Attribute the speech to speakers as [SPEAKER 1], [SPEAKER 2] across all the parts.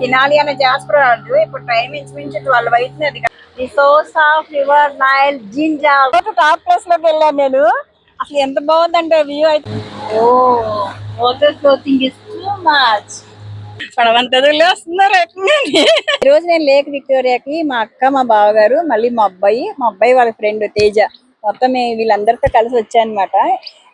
[SPEAKER 1] తినాలి అనే జాస్పరాడు ఇప్పుడు టైం ఇంచుమించు ట్వెల్వ్ అవుతుంది the source of river Nile Jinja top ప్లేస్లోకి వెళ్ళాను నేను. అసలు ఎంత బాగుందంటే వ్యూ అయితే. ఓ water floating is too much వస్తున్నారు ఈ రోజు నేను లేక్ విక్టోరియాకి మా అక్క మా బావగారు మళ్ళీ మా అబ్బాయి మా అబ్బాయి వాళ్ళ ఫ్రెండ్ తేజ. మొత్తం వీళ్ళందరితో కలిసి వచ్చాను అనమాట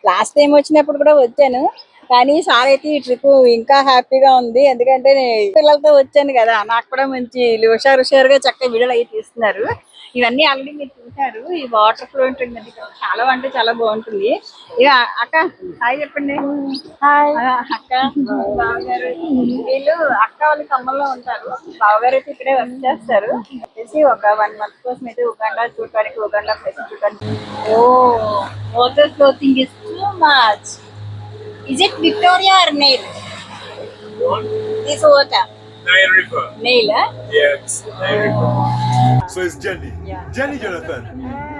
[SPEAKER 1] లాస్ట్ టైం వచ్చినప్పుడు కూడా వచ్చాను. కానీ సార్ అయితే ఈ ట్రిప్ ఇంకా హ్యాపీగా ఉంది. ఎందుకంటే నేను పిల్లలతో వచ్చాను కదా నాకు కూడా మంచి హుషారు హుషారుగా చక్కగా వీడియోలు అవి తీస్తున్నారు. ఇవన్నీ ఆల్రెడీ మీరు చూసారు ఈ వాటర్ ఫ్లో ఉంటుంది. చాలా అంటే చాలా బాగుంటుంది. ఇక అక్క హాయ్ చెప్పండి. హాయ్. అక్క బావగారు. వీళ్ళు అక్క వాళ్ళు ఖమ్మంలో ఉంటారు. బావగారు అయితే ఇక్కడే వర్క్ చేస్తారు. వచ్చేసి ఒక వన్ మంత్ కోసం అయితే ఉగాండా చూడటానికి ఉగాండా ప్లేస్ చూడటానికి ఓ water floating is too much Is it Victoria or Nile this water
[SPEAKER 2] Nile River.
[SPEAKER 1] Nile
[SPEAKER 2] Yeah, it's Nile River. So it's Jenny. Jenny Jonathan.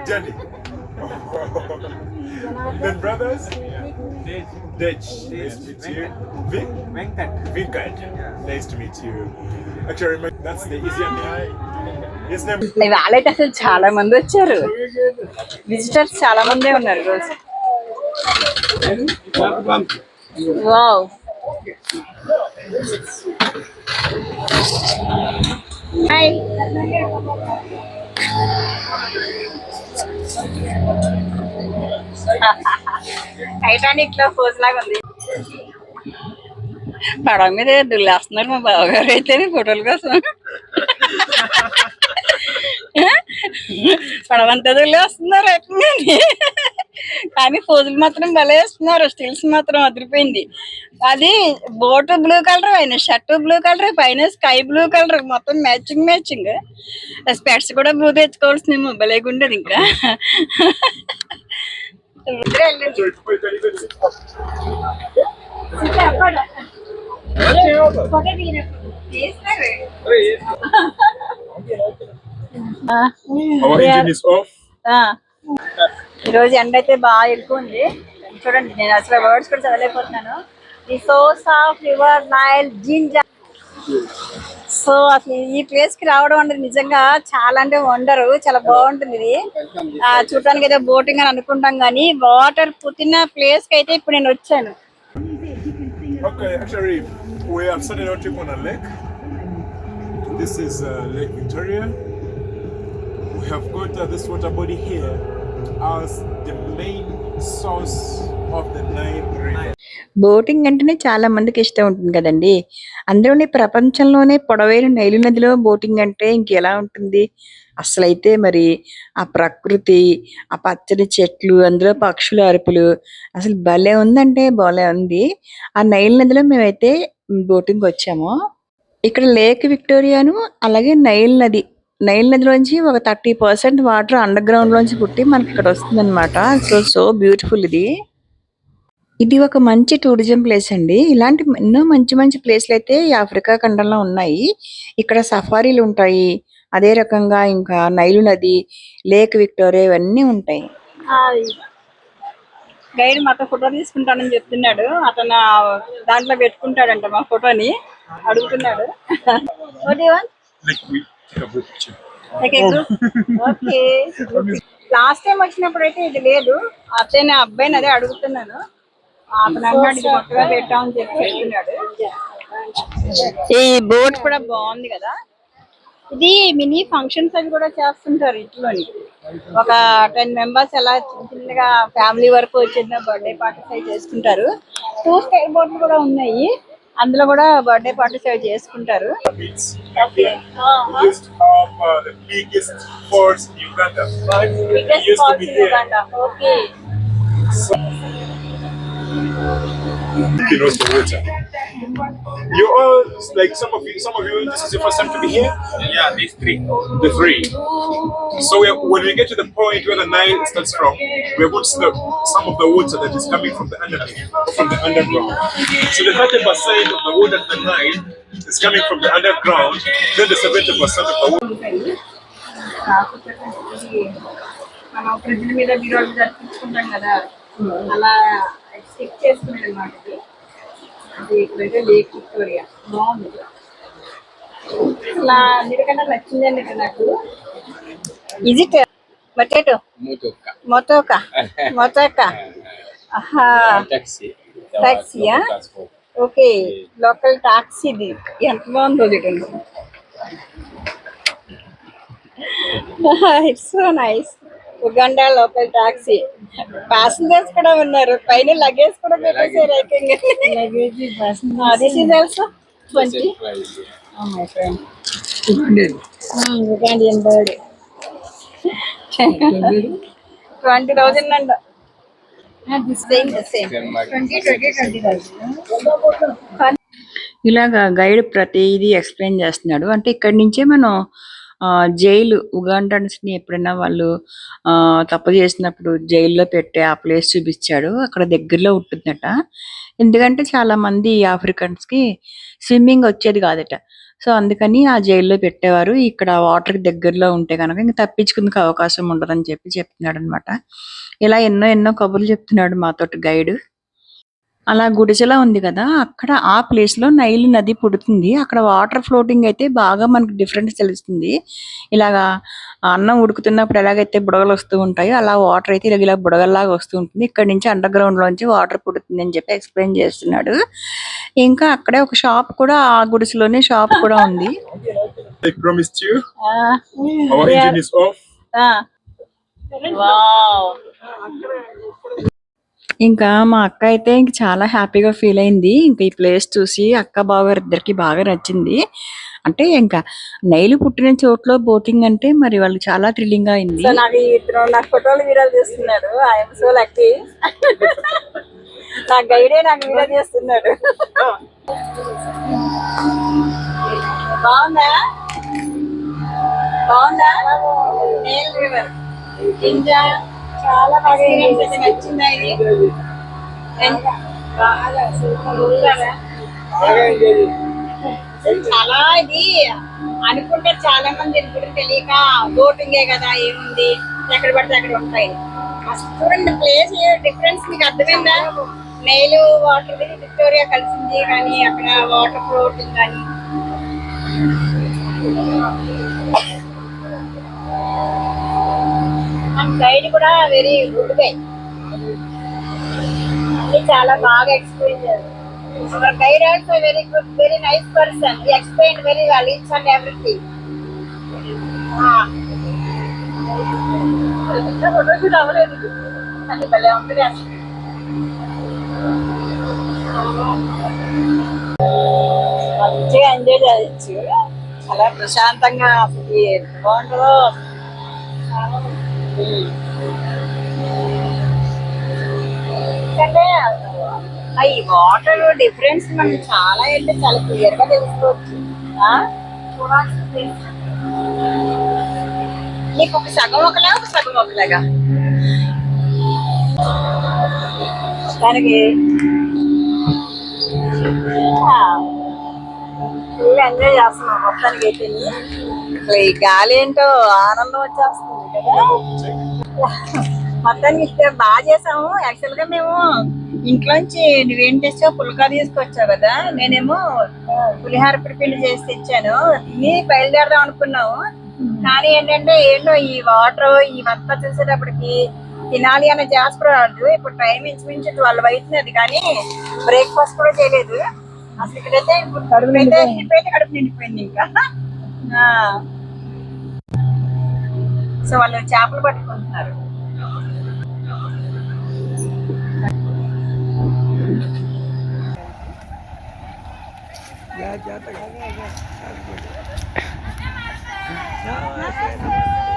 [SPEAKER 2] Jenny. then brothers? Ditch. Nice to meet you. Vin?
[SPEAKER 3] Venkat.
[SPEAKER 2] Vinkat. Nice to meet you. Actually, remember, that's the easier name. His name
[SPEAKER 1] వాళ్ళైతే అసలు చాలా మంది వచ్చారు visitors చాలా మందే ఉన్నారు రోజు wow hi టైటానిక్లో pose లాగా ఉంది పడవ మీద దుల్లేస్తున్నారు మా బావగారు అయితే ఫోటోల కోసం. పడవంతా దుల్లేస్తున్నారు ఎట్లని కానీ ఫోజులు మాత్రం భలే వేస్తున్నారు స్టిల్స్ మాత్రం అదిరిపోయింది. అది బోట్ బ్లూ కలర్ ఆయన షర్ట్ బ్లూ కలర్ పైన స్కై బ్లూ కలర్ మొత్తం మ్యాచింగ్ మ్యాచింగ్. స్పెట్స్ కూడా బ్లూ తెచ్చుకోవాల్సిందేమో భలేగుండదు ఇంకా. ఇద్దరే వెళ్ళండి. ఈరోజు ఎండ అయితే బాగా ఎక్కువ ఉంది చూడండి నేను అసలు వర్డ్స్ కూడా చదవలేకపోతున్నాను. The source of river Nile Jinja so అసలు ఈ ప్లేస్కి రావడం అనేది నిజంగా చాలా అంటే వండరు. చాలా బాగుంటుంది ఇది. ఆ, చూడటానికి ఏదో బోటింగ్ అని అనుకుంటాం కానీ వాటర్ పుట్టిన ప్లేస్కి అయితే ఇప్పుడు నేను వచ్చాను.
[SPEAKER 2] Okay, actually, we have started our trip on a lake. This is uh, Lake Victoria. We have got uh, this water body here as the main source
[SPEAKER 1] boating అంటేనే చాలా మందికి ఇష్టం ఉంటుంది కదండి. అందులోనే ప్రపంచంలోనే పొడవైన నైలు నదిలో బోటింగ్ అంటే ఇంకెలా ఉంటుంది? అసలైతే మరి ఆ ప్రకృతి ఆ పచ్చని చెట్లు అందులో పక్షుల అరుపులు అసలు భలే ఉందంటే భలే ఉంది. ఆ నైల్ నదిలో మేమైతే బోటింగ్ వచ్చాము. ఇక్కడ లేక్ విక్టోరియాను అలాగే నైల్ నది నైల్ నదిలోంచి ఒక థర్టీ పర్సెంట్ వాటర్ అండర్ గ్రౌండ్లోంచి పుట్టి మనకి ఇక్కడ వస్తుంది సో సో బ్యూటిఫుల్ ఇది. ఇది ఒక మంచి టూరిజం ప్లేస్ అండి. ఇలాంటి ఎన్నో మంచి మంచి ప్లేస్లు అయితే ఈ ఆఫ్రికా ఖండంలో ఉన్నాయి. ఇక్కడ సఫారీలు ఉంటాయి. అదే రకంగా ఇంకా నైలు నది లేక్ విక్టోరియా ఇవన్నీ ఉంటాయి. గైడ్ మాతో ఫోటో తీసుకుంటానని చెప్తున్నాడు. అతను దాంట్లో పెట్టుకుంటాడంట మా ఫోటోని. అడుగుతున్నాడు. ఓకే లాస్ట్ టైం వచ్చినప్పుడు అయితే ఇది లేదు. అతనే అబ్బాయిని అదే అడుగుతున్నాను. అతను అన్నాడు ఇది కొత్తగా పెట్టామని చెప్పి చెప్తున్నాడు. ఈ బోట్ కూడా బాగుంది కదా? ఇది మినీ ఫంక్షన్స్ అవి కూడా చేస్తుంటారు ఇంట్లోని. ఒక టెన్ మెంబర్స్ ఎలా చిన్న చిన్నగా ఫ్యామిలీ వరకు వచ్చిన బర్త్డే పార్టీస్ అవి చేసుకుంటారు టూ స్టైల్ బోట్లు కూడా ఉన్నాయి. అందులో కూడా బర్త్డే పార్టీస్ అవి చేసుకుంటారు. Okay
[SPEAKER 2] You know the water. You all like some of you. Some of you. This is your first time to be here.
[SPEAKER 3] Yeah, these three.
[SPEAKER 2] The three. So we when we get to the point where the Nile starts from, we're going to see the, some of the water that is coming from the underneath, from the underground. So the 30% of the water in the Nile is coming from the underground. Then the 70% of the water.
[SPEAKER 1] ఉంటాయి మనం fridge మీద బీరోల్ మీద అతికించుకుంటాం కదా అలా stick చేసుకునేది అనమాట ఇది. అది ఇప్పుడైతే లేక్ విక్టోరియా బాగుంది. అసలు అన్నిటికన్నా నచ్చిందండి ఇక్కడ నాకు పొటాటో. మొతోక. మొతోక. ఆహా.
[SPEAKER 3] Taxi.
[SPEAKER 1] Taxi, ah?
[SPEAKER 3] Transport.
[SPEAKER 1] Okay. Local taxi ఇది. ఎంత బాగుందో చూడండి. It's so nice Uganda local taxi. Passengers కూడా ఉన్నారు. పైన లగేజ్ కూడా ఏకంగా is also twenty
[SPEAKER 3] Price.
[SPEAKER 1] My friend Ugandan bird twenty thousand అంట. ఇలాగా గైడ్ ప్రతిదీ ఎక్స్ప్లెయిన్ చేస్తున్నాడు. అంటే ఇక్కడి నుంచే మనం జైలు ఉగాండన్స్ని ఎప్పుడైనా వాళ్ళు ఆ, తప్పు చేసినప్పుడు జైల్లో పెట్టే ఆ ప్లేస్ చూపించాడు. అక్కడ దగ్గరలో ఉంటుందట. ఎందుకంటే చాలా మంది ఆఫ్రికన్స్కి స్విమ్మింగ్ వచ్చేది కాదట. సో అందుకని ఆ జైల్లో పెట్టేవారు. ఇక్కడ వాటర్ దగ్గరలో ఉంటే కనుక ఇంకా తప్పించుకుందుకు అవకాశం ఉండదని చెప్పి చెప్తున్నాడు అనమాట ఇలా ఎన్నో ఎన్నో కబుర్లు చెప్తున్నాడు మాతోటి గైడ్. అలా గుడిసెలా ఉంది కదా అక్కడ ఆ ప్లేస్లో నైలు నది పుడుతుంది. అక్కడ వాటర్ ఫ్లోటింగ్ అయితే బాగా మనకి డిఫరెన్స్ తెలుస్తుంది. ఇలాగా అన్నం ఉడుకుతున్నప్పుడు ఎలాగైతే బుడగలు వస్తూ ఉంటాయో అలా వాటర్ అయితే ఇలా ఇలా బుడగల్లాగా వస్తూ ఉంటుంది. ఇక్కడ నుంచి అండర్ గ్రౌండ్ లోంచి వాటర్ పుడుతుంది అని చెప్పి ఎక్స్ప్లెయిన్ చేస్తున్నాడు. ఇంకా అక్కడే ఒక షాప్ కూడా ఆ గుడిసెలోనే షాప్ కూడా ఉంది.
[SPEAKER 2] I promised you. Our engine is off.
[SPEAKER 1] ఇంకా మా అక్క అయితే ఇంక చాలా హ్యాపీగా ఫీల్ అయింది. ఇంకా ఈ ప్లేస్ చూసి అక్క బావ ఇద్దరికి బాగా నచ్చింది. అంటే ఇంకా నైలు పుట్టిన చోట్లో బోటింగ్ అంటే మరి వాళ్ళు చాలా థ్రిల్లింగ్గా అయింది. సో నాకు ఫోటోలు వీడియోలు చేస్తున్నాడు. ఐఎమ్ సో లక్కీ నా గైడే నాకు వీడియో చేస్తున్నాడు. బాగుందా? బాగుందా? జింజా చాలా బాగా నచ్చిందా ఇది? చాలా ఇది అనుకుంటే చాలా మంది ఇప్పుడు తెలియక బోటింగే కదా ఏముంది? ఎక్కడ పడితే అక్కడ ఉంటాయి. అసలు చూడండి ప్లేస్ డిఫరెన్స్ మీకు అర్థమైందా? నెయిల్ వాటర్ విక్టోరియా కలిసింది కానీ అక్కడ వాటర్ ఫ్లోటింగ్ కానీ. గైడ్ కూడా వెరీ గుడ్ గై అన్ని చాలా బాగా explain very good, very nice person. He explained very well each and everything. Ah. ఇంకా ఫోటోషూట్ అవ్వలేదు. కానీ భలే ఉంటుంది అసలు మంచిగా ఎంజాయ్ చేయొచ్చు చాలా ప్రశాంతంగా అసలు బాగుంటుందో? ఎందుకంటే ఆ ఈ వాటర్ డిఫరెన్స్ మనం చాలా అంటే చాలా క్లియర్గా తెలుసుకోవచ్చు. నీకు ఒక సగం ఒకలా ఒక సగం ఒకలాగా? దానికి ఎంజాయ్ చేస్తున్నాం. మొత్తానికి అయితే ఈ గాలి ఏంటో ఆనందం వచ్చేస్తుంది. మొత్తానికి ఇస్తే బాగా చేసాము. యాక్చువల్గా మేము ఇంట్లోంచి నువ్వేం తెచ్చావు పుల్కా తీసుకొచ్చావు కదా నేనేమో పులిహార పిడిపిండి చేసి తెచ్చాను. తిని బయలుదేరదాం అనుకున్నాము. కానీ ఏంటంటే ఏంటో ఈ వాటర్ ఇవంతా చూసేటప్పటికి తినాలి అనే చేస్తున్నాడు ఇప్పుడు టైం ఇంచుమించు ట్వెల్వ్ అవుతున్నది కానీ బ్రేక్ఫాస్ట్ కూడా చేయలేదు. అసలు ఇక్కడైతే ఇప్పుడు కడుపు నిండిపోయింది. కడుపు నిండిపోయింది ఇంకా. సో వాళ్ళు చేపలు పట్టుకుంటున్నారు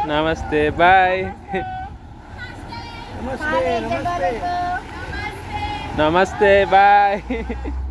[SPEAKER 4] Namaste, bye. Namaste, bye.